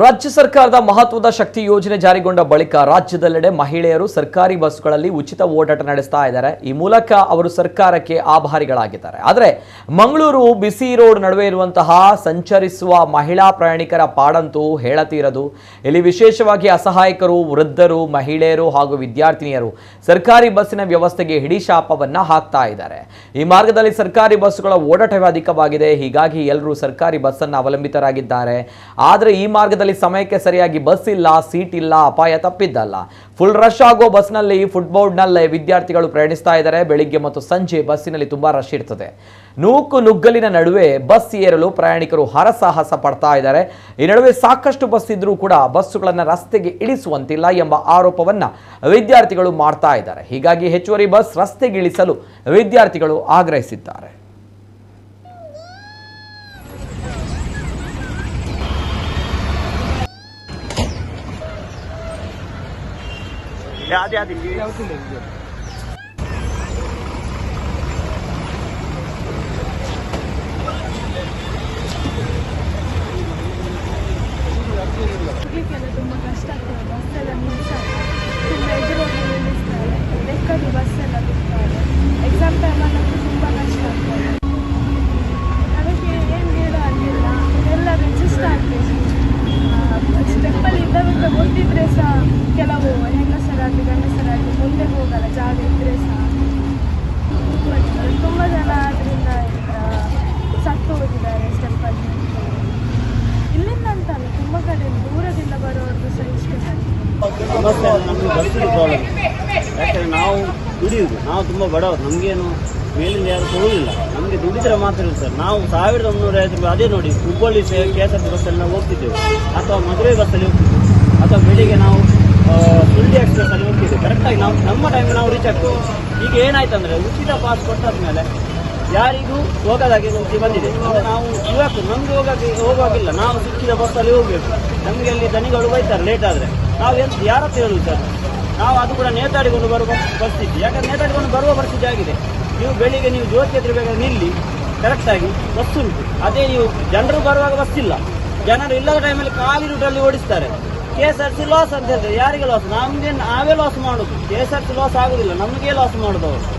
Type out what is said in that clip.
ರಾಜ್ಯ ಸರ್ಕಾರದ ಮಹತ್ವದ ಶಕ್ತಿ ಯೋಜನೆ ಜಾರಿಗೊಂಡ ಬಳಿಕ ರಾಜ್ಯದೆಲ್ಲೆಡೆ ಮಹಿಳೆಯರು ಸರ್ಕಾರಿ ಬಸ್ಗಳಲ್ಲಿ ಉಚಿತ ಓಡಾಟ ನಡೆಸ್ತಾ ಇದ್ದಾರೆ. ಈ ಮೂಲಕ ಅವರು ಸರ್ಕಾರಕ್ಕೆ ಆಭಾರಿಗಳಾಗಿದ್ದಾರೆ. ಆದರೆ ಮಂಗಳೂರು ಬಿಸಿ ರೋಡ್ ನಡುವೆ ಇರುವಂತಹ ಸಂಚರಿಸುವ ಮಹಿಳಾ ಪ್ರಯಾಣಿಕರ ಪಾಡಂತೂ ಹೇಳತೀರದು. ಇಲ್ಲಿ ವಿಶೇಷವಾಗಿ ಅಸಹಾಯಕರು, ವೃದ್ಧರು, ಮಹಿಳೆಯರು ಹಾಗೂ ವಿದ್ಯಾರ್ಥಿನಿಯರು ಸರ್ಕಾರಿ ಬಸ್ಸಿನ ವ್ಯವಸ್ಥೆಗೆ ಹಿಡಿಶಾಪವನ್ನ ಹಾಕ್ತಾ ಇದ್ದಾರೆ. ಈ ಮಾರ್ಗದಲ್ಲಿ ಸರ್ಕಾರಿ ಬಸ್ಸುಗಳ ಓಡಾಟವೇ ಅಧಿಕವಾಗಿದೆ. ಹೀಗಾಗಿ ಎಲ್ಲರೂ ಸರ್ಕಾರಿ ಬಸ್ಸನ್ನು ಅವಲಂಬಿತರಾಗಿದ್ದಾರೆ. ಆದರೆ ಈ ಮಾರ್ಗದಲ್ಲಿ ಸಮಯಕ್ಕೆ ಸರಿಯಾಗಿ ಬಸ್ ಇಲ್ಲ ಸೀಟ್ ಇಲ್ಲ, ಅಪಾಯ ತಪ್ಪಿದ್ದಲ್ಲ. ಫುಲ್ ರಶ್ ಆಗೋ ಬಸ್ನಲ್ಲಿ ಫುಟ್ಬೋರ್ಡ್ನಲ್ಲೇ ವಿದ್ಯಾರ್ಥಿಗಳು ಪ್ರಯಾಣಿಸ್ತಾ ಇದ್ದಾರೆ. ಬೆಳಿಗ್ಗೆ ಮತ್ತು ಸಂಜೆ ಬಸ್ಸಿನಲ್ಲಿ ತುಂಬಾ ರಶ್ ಇರ್ತದೆ. ನೂಕು ನುಗ್ಗಲಿನ ನಡುವೆ ಬಸ್ ಏರಲು ಪ್ರಯಾಣಿಕರು ಹರಸಾಹಸ ಪಡ್ತಾ ಇದ್ದಾರೆ. ಈ ನಡುವೆ ಸಾಕಷ್ಟು ಬಸ್ ಇದ್ರೂ ಕೂಡ ಬಸ್ಸುಗಳನ್ನು ರಸ್ತೆಗೆ ಇಳಿಸುವಂತಿಲ್ಲ ಎಂಬ ಆರೋಪವನ್ನ ವಿದ್ಯಾರ್ಥಿಗಳು ಮಾಡ್ತಾ ಇದ್ದಾರೆ. ಹೀಗಾಗಿ ಹೆಚ್ಚುವರಿ ಬಸ್ ರಸ್ತೆಗೆ ಇಳಿಸಲು ವಿದ್ಯಾರ್ಥಿಗಳು ಆಗ್ರಹಿಸಿದ್ದಾರೆ. 加加滴滴。ಹೆಂಗಸರಾಗಲಿ ಗಂಡಸರಾಗಿ ಮುಂದೆ ಹೋಗಲ್ಲ, ಜಾಗ ಇದ್ದರೆ ಸಹ ತುಂಬ ಜನ ಅದರಿಂದ ಸತ್ತು ಹೋಗಿದ್ದಾರೆ ಸ್ಟೆಪ್ಪಲ್ಲಿ ಇಲ್ಲಿಂದ ಅಂತಲ್ಲ, ತುಂಬ ಕಡೆ ದೂರದಿಂದ ಬರೋರ್ದು ಸಹ ಇಷ್ಟೇ ನಾವು ದುಡಿಯುವುದು ನಾವು ತುಂಬ ಬಡವರು, ನಮಗೇನು ಮೇಲಿಂದ ಯಾರು ಕೊಡುವುದಿಲ್ಲ ನಮಗೆ ದುಡಿದ್ರೆ ಮಾತ್ರ ಸರ್ ನಾವು ಸಾವಿರದ ಮುನ್ನೂರ ಐವತ್ತು ರೂಪಾಯಿ ಅದೇ ನೋಡಿ Hubballi K S R T ಬಸ್ಸಲ್ಲಿ ನಾವು ಹೋಗ್ತಿದ್ದೇವೆ. ಅಥವಾ ಮದುವೆ ಬಸ್ಸಲ್ಲಿ ಹೋಗ್ತಿದ್ದೇವೆ. ಅಥವಾ ಬೆಳಿಗ್ಗೆ ನಾವು ಕರೆಕ್ಟಾಗಿ ನಾವು ನಮ್ಮ ಟೈಮ್ ನಾವು ರೀಚ್ ಆಗ್ತೀವಿ. ಈಗ ಏನಾಯ್ತಂದ್ರೆ ಉಚಿತ ಪಾಸ್ ಕೊಟ್ಟಾದ್ಮೇಲೆ ಯಾರಿಗೂ ಹೋಗೋದಾಗಿ ಬುದ್ಧಿ ಬಂದಿದೆ. ನಾವು ಇವತ್ತು ನಮ್ಗೆ ಹೋಗಕ್ಕೆ ಹೋಗುವಾಗಿಲ್ಲ. ನಾವು ಸಿಕ್ಕಿದ ಬಸ್ಸಲ್ಲಿ ಹೋಗ್ಬೇಕು. ನಮಗೆ ಅಲ್ಲಿ ದನಿಗಳು ಬೈತಾರೆ ಲೇಟ್ ಆದರೆ. ನಾವು ಎಂತ ಯಾರ ಹೇಳುದು ಸರ್? ನಾವು ಅದು ಕೂಡ ನೇತಾಡಿಕೊಂಡು ಬರುವ ಪರಿಸ್ಥಿತಿ ಯಾಕಂದ್ರೆ ನೇತಾಡಿಕೊಂಡು ಬರುವ ಪರಿಸ್ಥಿತಿ ಆಗಿದೆ. ನೀವು ಬೆಳಿಗ್ಗೆ ನೀವು ಜ್ಯೋತಿ ಹತ್ರ ಬೇಕಾದ್ರೆ ನಿಲ್ಲಿ ಕರೆಕ್ಟಾಗಿ ಬಸ್ ಉಂಟು. ಅದೇ ನೀವು ಜನರು ಬರುವಾಗ ಬಸ್ ಇಲ್ಲ. ಜನರು ಇಲ್ಲದ ಟೈಮಲ್ಲಿ ಖಾಲಿ ರೂಟಲ್ಲಿ ಓಡಿಸ್ತಾರೆ. K S R C loss ಅಂತ ಹೇಳಿದ್ರೆ ಯಾರಿಗೆ ಲಾಸ್ ನಮ್ಗೆ ನಾವೇ ಲಾಸ್ ಮಾಡುದು. K S R C loss ಆಗುದಿಲ್ಲ. ನಮಗೆ ಲಾಸ್ ಮಾಡುದು ಅವರು